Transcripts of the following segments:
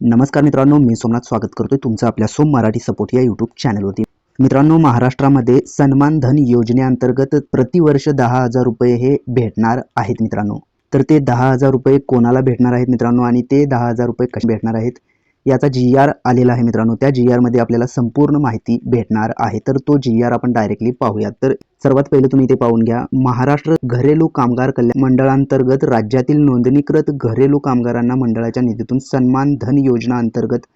नमस्कार मित्रांनो मी सोमनाथ स्वागत करतोय तुमचं आपल्या सोम मराठी सपोर्ट या यूट्यूब चॅनलवरती मित्रांनो महाराष्ट्रामध्ये सन्मान धन योजनेअंतर्गत प्रतिवर्ष दहा हजार रुपये हे भेटणार आहेत मित्रांनो. तर ते दहा हजार रुपये कोणाला भेटणार आहेत मित्रांनो आणि ते दहा हजार रुपये कसे भेटणार आहेत? याचा जी आर आलेला आहे मित्रांनो. त्या जी आरमध्ये आपल्याला संपूर्ण माहिती भेटणार आहे. तर तो जी आर आपण डायरेक्टली पाहूयात. तर सर्वात पहिले तुम्ही इथे पाहून घ्या. महाराष्ट्र घरेलू कामगार कल्याण मंडळांतर्गत राज्यातील नोंदणीकृत घरेलू कामगारांना मंडळाच्या निधीतून सन्मान धन योजना अंतर्गत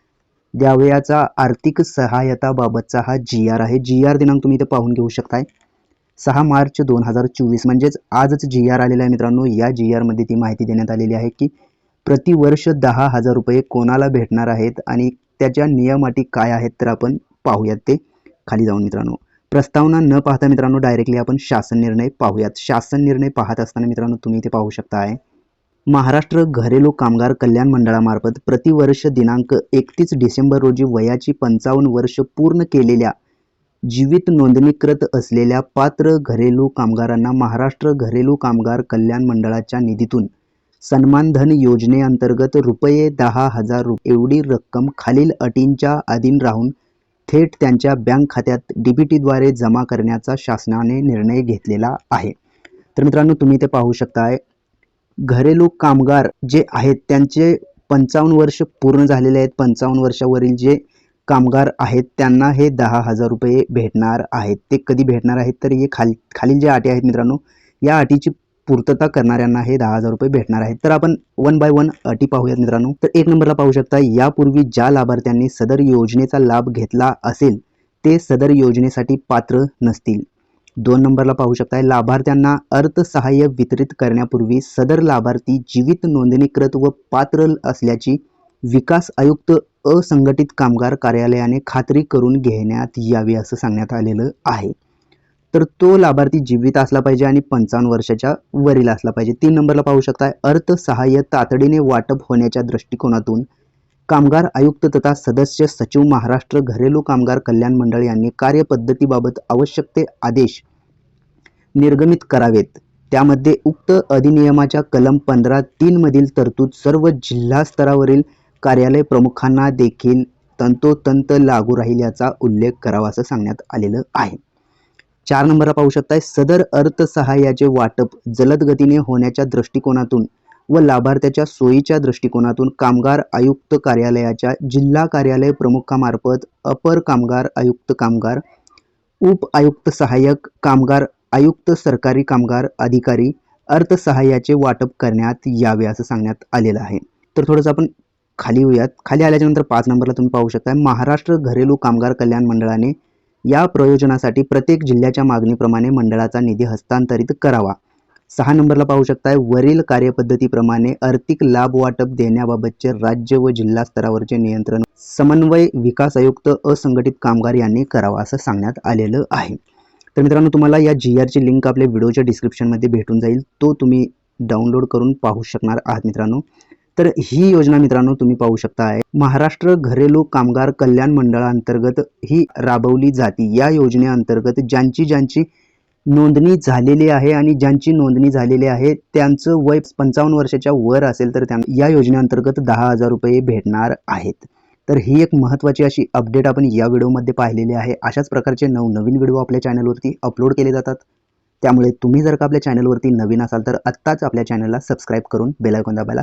द्यावयाचा आर्थिक सहायताबाबतचा हा जी आर आहे. जी आर दिनांक तुम्ही इथे पाहून घेऊ शकताय. सहा मार्च दोन हजार चोवीस म्हणजेच आजच जी आर आलेला आहे मित्रांनो. या जी आरमध्ये ती माहिती देण्यात आलेली आहे की प्रतिवर्ष दहा हजार रुपये कोणाला भेटणार आहेत आणि त्याच्या नियमाटी काय आहेत तर आपण पाहूयात ते खाली जाऊन मित्रांनो. प्रस्तावना न पाहता मित्रांनो डायरेक्टली आपण शासन निर्णय पाहूयात. शासन निर्णय पाहत असताना मित्रांनो तुम्ही इथे पाहू शकता आहे महाराष्ट्र घरेलू कामगार कल्याण मंडळामार्फत प्रतिवर्ष दिनांक एकतीस डिसेंबर रोजी वयाची पंचावन्न वर्ष पूर्ण केलेल्या जीवित नोंदणीकृत असलेल्या पात्र घरेलू कामगारांना महाराष्ट्र घरेलू कामगार कल्याण मंडळाच्या निधीतून सन्मान धन योजनेअंतर्गत रुपये दहा हजार रु एवढी रक्कम खालील अटींच्या अधीन राहून थेट त्यांच्या बँक खात्यात डीबीटीद्वारे जमा करण्याचा शासनाने निर्णय घेतलेला आहे. तर मित्रांनो तुम्ही ते पाहू शकताय घरेलू कामगार जे आहेत त्यांचे पंचावन्न वर्ष पूर्ण झालेले आहेत. पंचावन्न वर्षावरील जे कामगार आहेत त्यांना हे दहा हजार रुपये भेटणार आहेत. ते कधी भेटणार आहेत? तर हे खाल खालील जे अटी आहेत मित्रांनो या अटीची पूर्तता करणाऱ्यांना हे दहा हजार रुपये भेटणार आहेत. तर आपण वन बाय वन अटी पाहूयात मित्रांनो. तर एक नंबरला पाहू शकता यापूर्वी ज्या लाभार्थ्यांनी सदर योजनेचा लाभ घेतला असेल ते सदर योजनेसाठी पात्र नसतील. दोन नंबरला पाहू शकताय लाभार्थ्यांना अर्थसहाय्य वितरित करण्यापूर्वी सदर लाभार्थी जीवित नोंदणीकृत व पात्र असल्याची विकास आयुक्त असंघटित कामगार कार्यालयाने खात्री करून घेण्यात यावी असं सांगण्यात आलेलं आहे. तर तो लाभार्थी जीवित असला पाहिजे आणि पंचावन्न वर्षाच्या वरील असला पाहिजे. तीन नंबरला पाहू शकताय अर्थसहाय्य तातडीने वाटप होण्याच्या दृष्टिकोनातून कामगार आयुक्त तथा सदस्य सचिव महाराष्ट्र घरेलू कामगार कल्याण मंडळ यांनी कार्यपद्धतीबाबत आवश्यक ते आदेश निर्गमित करावेत. त्यामध्ये उक्त अधिनियमाच्या कलम पंधरा तीनमधील तरतूद सर्व जिल्हा स्तरावरील कार्यालय प्रमुखांना देखील तंतोतंत लागू राहील याचा उल्लेख करावा असं सांगण्यात आलेलं आहे. चार नंबरला पाहू शकताय. सदर अर्थसहाय्याचे वाटप जलद गतीने होण्याच्या दृष्टिकोनातून व लाभार्थ्याच्या सोयीच्या दृष्टिकोनातून कामगार आयुक्त कार्यालयाच्या जिल्हा कार्यालय प्रमुखामार्फत अपर कामगार आयुक्त कामगार उप आयुक्त सहाय्यक कामगार आयुक्त सरकारी कामगार अधिकारी अर्थसहाय्याचे वाटप करण्यात यावे असं सांगण्यात आलेलं आहे. तर थोडंसं आपण खाली येऊयात. खाली आल्याच्यानंतर पाच नंबरला तुम्ही पाहू शकता महाराष्ट्र घरेलू कामगार कल्याण मंडळाने या प्रयोजनासाठी प्रत्येक जिल्ह्याच्या मागणीप्रमाणे मंडळाचा निधी हस्तांतरित करावा. सहा नंबरला पाहू शकताय वरील कार्यपद्धतीप्रमाणे आर्थिक लाभ वाटप देण्याबाबतचे राज्य व जिल्हा स्तरावरचे नियंत्रण समन्वय विकास आयुक्त असंघटित कामगार यांनी करावा असं सांगण्यात आलेलं आहे. तर मित्रांनो तुम्हाला या जी आरची लिंक आपल्या व्हिडिओच्या डिस्क्रिप्शनमध्ये भेटून जाईल. तो तुम्ही डाउनलोड करून पाहू शकणार आहात मित्रांनो. तर ही योजना मित्रांनो तुम्ही पाहू शकता आहे महाराष्ट्र घरेलू कामगार कल्याण मंडळांतर्गत ही राबवली जाते. या योजनेअंतर्गत ज्यांची ज्यांची नोंदणी झालेली आहे आणि ज्यांची नोंदणी झालेली आहे त्यांचं वय पंचावन्न वर्षाच्या वर असेल तर त्यांना या योजनेअंतर्गत दहा हजार रुपये भेटणार आहेत. तर ही एक महत्त्वाची अशी अपडेट आपण या व्हिडिओमध्ये पाहिलेली आहे. अशाच प्रकारचे नवनवीन व्हिडिओ आपल्या चॅनलवरती अपलोड केले जातात. त्यामुळे तुम्ही जर का आपल्या चॅनलवरती नवीन असाल तर आत्ताच आपल्या चॅनलला सबस्क्राईब करून बेलायकॉन दाबायला